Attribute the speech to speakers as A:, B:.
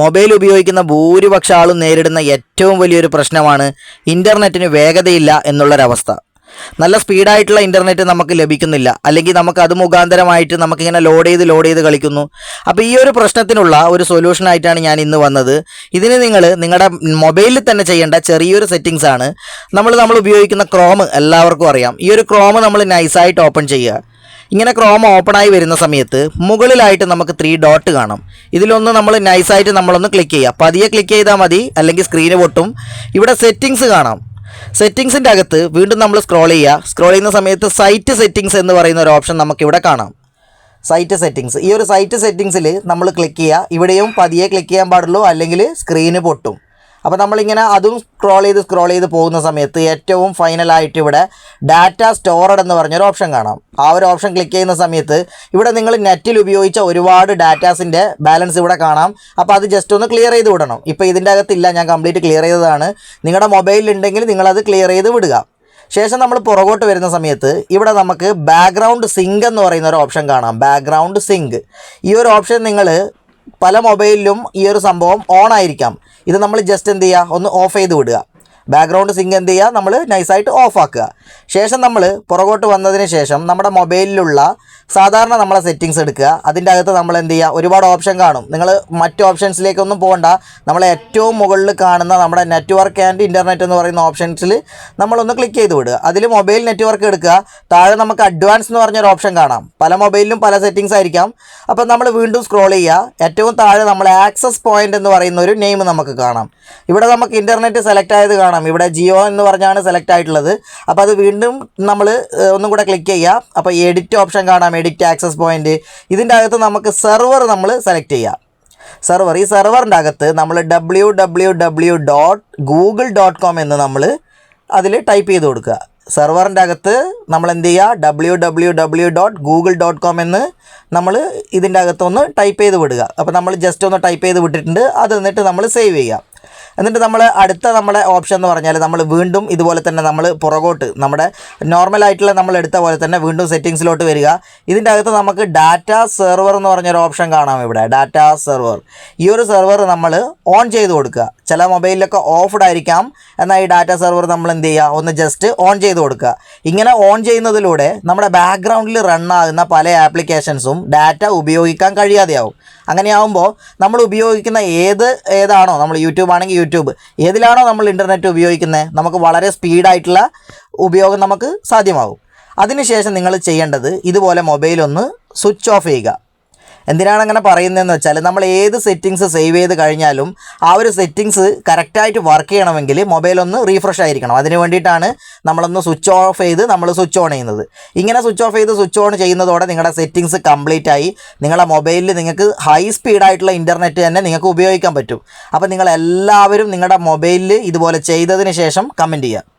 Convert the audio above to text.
A: Mobile ഉപയോഗിക്കുന്ന ഭൂരിപക്ഷ ആളും നേരിടുന്ന ഏറ്റവും വലിയൊരു പ്രശ്നമാണ് ഇന്റർനെറ്റിന് വേഗതയില്ല എന്നുള്ളൊരവസ്ഥ. നല്ല സ്പീഡായിട്ടുള്ള ഇന്റർനെറ്റ് നമുക്ക് ലഭിക്കുന്നില്ല. അല്ലെങ്കിൽ നമുക്ക് അത് മുഖാന്തരമായിട്ട് നമുക്കിങ്ങനെ ലോഡ് ചെയ്ത് ലോഡ് ചെയ്ത് കളിക്കുന്നു. അപ്പോൾ ഈ ഒരു പ്രശ്നത്തിനുള്ള ഒരു സൊല്യൂഷനായിട്ടാണ് ഞാൻ ഇന്ന് വന്നത്. ഇതിന് നിങ്ങൾ നിങ്ങളുടെ മൊബൈലിൽ തന്നെ ചെയ്യേണ്ട ചെറിയൊരു സെറ്റിങ്സ് ആണ്. നമ്മൾ നമ്മൾ ഉപയോഗിക്കുന്ന ക്രോം എല്ലാവർക്കും അറിയാം. ഈ ഒരു ക്രോം നമ്മൾ നൈസായിട്ട് ഓപ്പൺ ചെയ്യുക. ഇങ്ങനെ ക്രോം ആയി വരുന്ന സമയത്ത് മുകളിലായിട്ട് നമുക്ക് ത്രീ ഡോട്ട് കാണാം. ഇതിലൊന്ന് നമ്മൾ നൈസായിട്ട് നമ്മളൊന്ന് ക്ലിക്ക് ചെയ്യുക. പതിയെ ക്ലിക്ക് ചെയ്താൽ മതി. അല്ലെങ്കിൽ സ്ക്രീന് പൊട്ടും. ഇവിടെ സെറ്റിങ്സ് കാണാം. സെറ്റിങ്സിന്റെ അകത്ത് വീണ്ടും നമ്മൾ സ്ക്രോൾ ചെയ്യുക. സ്ക്രോൾ ചെയ്യുന്ന സമയത്ത് സൈറ്റ് സെറ്റിങ്സ് എന്ന് പറയുന്ന ഒരു ഓപ്ഷൻ നമുക്കിവിടെ കാണാം. സൈറ്റ് സെറ്റിങ്സ് ഈ ഒരു സൈറ്റ് സെറ്റിങ്സിൽ നമ്മൾ ക്ലിക്ക് ചെയ്യുക. ഇവിടെയും പതിയെ ക്ലിക്ക് ചെയ്യാൻ പാടുള്ളൂ. അല്ലെങ്കിൽ സ്ക്രീന് പൊട്ടും. അപ്പോൾ നമ്മളിങ്ങനെ അതും സ്ക്രോൾ ചെയ്ത് സ്ക്രോൾ ചെയ്ത് പോകുന്ന സമയത്ത് ഏറ്റവും ഫൈനലായിട്ട് ഇവിടെ ഡാറ്റ സ്റ്റോറഡ് എന്ന് പറഞ്ഞൊരു ഓപ്ഷൻ കാണാം. ആ ഒരു ഓപ്ഷൻ ക്ലിക്ക് ചെയ്യുന്ന സമയത്ത് ഇവിടെ നിങ്ങൾ നെറ്റിൽ ഉപയോഗിച്ച ഒരുപാട് ഡാറ്റാസിന്റെ ബാലൻസ് ഇവിടെ കാണാം. അപ്പോൾ അത് ജസ്റ്റ് ഒന്ന് ക്ലിയർ ചെയ്ത് വിടണം. ഇപ്പോൾ ഇതിന്റെ അകത്തില്ല ഞാൻ കംപ്ലീറ്റ് ക്ലിയർ ചെയ്തതാണ്. നിങ്ങളുടെ മൊബൈലിൽ ഉണ്ടെങ്കിൽ നിങ്ങളത് ക്ലിയർ ചെയ്ത് വിടുക. ശേഷം നമ്മൾ പുറകോട്ട് വരുന്ന സമയത്ത് ഇവിടെ നമുക്ക് ബാക്ക്ഗ്രൗണ്ട് സിങ്ക് എന്ന് പറയുന്ന ഒരു ഓപ്ഷൻ കാണാം. ബാക്ക്ഗ്രൗണ്ട് സിങ്ക് ഈ ഒരു ഓപ്ഷൻ നിങ്ങൾ പല മൊബൈലിലും ഈ ഒരു സംഭവം ഓൺ ആയിരിക്കാം. ഇത് നമ്മൾ ജസ്റ്റ് എന്ത് ചെയ്യുക? ഒന്ന് ഓഫ് ചെയ്ത് വിടുക. ബാക്ക്ഗ്രൗണ്ട് സിങ്ക് എന്ത് ചെയ്യുക നമ്മൾ നൈസായിട്ട് ഓഫാക്കുക ശേഷം നമ്മൾ പുറകോട്ട് വന്നതിന് ശേഷം നമ്മുടെ മൊബൈലിലുള്ള സാധാരണ നമ്മളെ സെറ്റിങ്സ് എടുക്കുക. അതിന്റെ അകത്ത് നമ്മൾ എന്ത് ചെയ്യുക? ഒരുപാട് ഓപ്ഷൻ കാണും. നിങ്ങൾ മറ്റ് ഓപ്ഷൻസിലേക്കൊന്നും പോകണ്ട നമ്മൾ ഏറ്റവും മുകളിൽ കാണുന്ന നമ്മുടെ നെറ്റ്വർക്ക് ആൻഡ് ഇന്റർനെറ്റ് എന്ന് പറയുന്ന ഓപ്ഷൻസിൽ നമ്മളൊന്ന് ക്ലിക്ക് ചെയ്ത് വിടുക. അതിൽ മൊബൈൽ നെറ്റ്വർക്ക് എടുക്കുക. താഴെ നമുക്ക് അഡ്വാൻസ് എന്ന് പറഞ്ഞൊരു ഓപ്ഷൻ കാണാം. പല മൊബൈലിലും പല സെറ്റിങ്സ് ആയിരിക്കാം. അപ്പം നമ്മൾ വീണ്ടും സ്ക്രോൾ ചെയ്യുക. ഏറ്റവും താഴെ നമ്മൾ ആക്സസ് പോയിന്റ് എന്ന് പറയുന്ന ഒരു നെയിം നമുക്ക് കാണാം. ഇവിടെ നമുക്ക് ഇന്റർനെറ്റ് സെലക്ട് ആയത് കാണാം. ഇവിടെ ജിയോ എന്ന് പറഞ്ഞാണ് സെലക്ട് ആയിട്ടുള്ളത്. അപ്പോൾ അത് വീണ്ടും നമ്മൾ ഒന്നും കൂടെ ക്ലിക്ക് ചെയ്യാം. അപ്പോൾ എഡിറ്റ് ഓപ്ഷൻ കാണാം. എഡിറ്റ് ആക്സസ് പോയിന്റ് ഇതിന്റെ അകത്ത് നമുക്ക് സെർവർ നമ്മൾ സെലക്ട് ചെയ്യാം. സെർവർ ഈ സെർവറിന്റെ അകത്ത് നമ്മൾ W W W dot Google dot com എന്ന് നമ്മൾ അതിൽ ടൈപ്പ് ചെയ്ത് കൊടുക്കുക. സെർവറിന്റെ അകത്ത് നമ്മൾ എന്ത് ചെയ്യുക? W W W dot Google dot com എന്ന് നമ്മൾ ഇതിന്റെ അകത്തൊന്ന് ടൈപ്പ് ചെയ്ത് വിടുക. അപ്പോൾ നമ്മൾ ജസ്റ്റ് ഒന്ന് ടൈപ്പ് ചെയ്ത് വിട്ടിട്ടുണ്ട്. അത് എന്നിട്ട് നമ്മൾ സേവ് ചെയ്യുക എന്നിട്ട് നമ്മൾ അടുത്ത നമ്മുടെ ഓപ്ഷൻ എന്ന് പറഞ്ഞാൽ നമ്മൾ വീണ്ടും ഇതുപോലെ തന്നെ നമ്മൾ പുറകോട്ട് നമ്മുടെ നോർമൽ ആയിട്ടുള്ള നമ്മൾ എടുത്ത പോലെ തന്നെ വീണ്ടും സെറ്റിങ്സിലോട്ട് വരിക. ഇതിന്റെ അകത്ത് നമുക്ക് ഡാറ്റ സെർവർ എന്ന് പറഞ്ഞൊരു ഓപ്ഷൻ കാണാം ഇവിടെ ഡാറ്റ സെർവർ ഈ ഒരു സെർവർ നമ്മൾ ഓൺ ചെയ്ത് കൊടുക്കുക. ചില മൊബൈലിലൊക്കെ ഓഫ്ഡ് ആയിരിക്കാം എന്നാൽ ഈ ഡാറ്റ സെർവർ നമ്മൾ എന്ത് ചെയ്യുക? ഒന്ന് ജസ്റ്റ് ഓൺ ചെയ്ത് കൊടുക്കുക. ഇങ്ങനെ ഓൺ ചെയ്യുന്നതിലൂടെ നമ്മുടെ ബാക്ക്ഗ്രൗണ്ടിൽ റൺ ആകുന്ന പല ആപ്ലിക്കേഷൻസും ഡാറ്റ ഉപയോഗിക്കാൻ കഴിയാതെയാവും. അങ്ങനെയാവുമ്പോൾ നമ്മൾ ഉപയോഗിക്കുന്ന ഏത് ഏതാണോ നമ്മൾ യൂട്യൂബ് ആണെങ്കിൽ യൂട്യൂബ്. ഏതിലാണോ നമ്മൾ ഇന്റർനെറ്റ് ഉപയോഗിക്കുന്നത് നമുക്ക് വളരെ സ്പീഡായിട്ടുള്ള ഉപയോഗം നമുക്ക് സാധ്യമാകും. അതിനുശേഷം നിങ്ങൾ ചെയ്യേണ്ടത് ഇതുപോലെ മൊബൈൽ ഒന്ന് സ്വിച്ച് ഓഫ് ചെയ്യുക. എന്തിനാണ് അങ്ങനെ പറയുന്നതെന്ന് വെച്ചാൽ നമ്മൾ ഏത് സെറ്റിങ്സ് സേവ് ചെയ്ത് കഴിഞ്ഞാലും ആ ഒരു സെറ്റിങ്സ് കറക്റ്റായിട്ട് വർക്ക് ചെയ്യണമെങ്കിൽ മൊബൈൽ ഒന്ന് റീഫ്രഷ് ആയിരിക്കണം. അതിന് വേണ്ടിയിട്ടാണ് നമ്മളൊന്ന് സ്വിച്ച് ഓഫ് ചെയ്ത് നമ്മൾ സ്വിച്ച് ഓൺ ചെയ്യുന്നത്. ഇങ്ങനെ സ്വിച്ച് ഓഫ് ചെയ്ത് സ്വിച്ച് ഓൺ ചെയ്യുന്നതോടെ നിങ്ങളുടെ സെറ്റിങ്സ് കംപ്ലീറ്റ് ആയി നിങ്ങളുടെ മൊബൈലിൽ നിങ്ങൾക്ക് ഹൈ സ്പീഡായിട്ടുള്ള ഇന്റർനെറ്റ് തന്നെ നിങ്ങൾക്ക് ഉപയോഗിക്കാൻ പറ്റും. അപ്പോൾ നിങ്ങൾ എല്ലാവരും നിങ്ങളുടെ മൊബൈലിൽ ഇതുപോലെ ചെയ്തതിന് ശേഷം കമന്റ് ചെയ്യുക.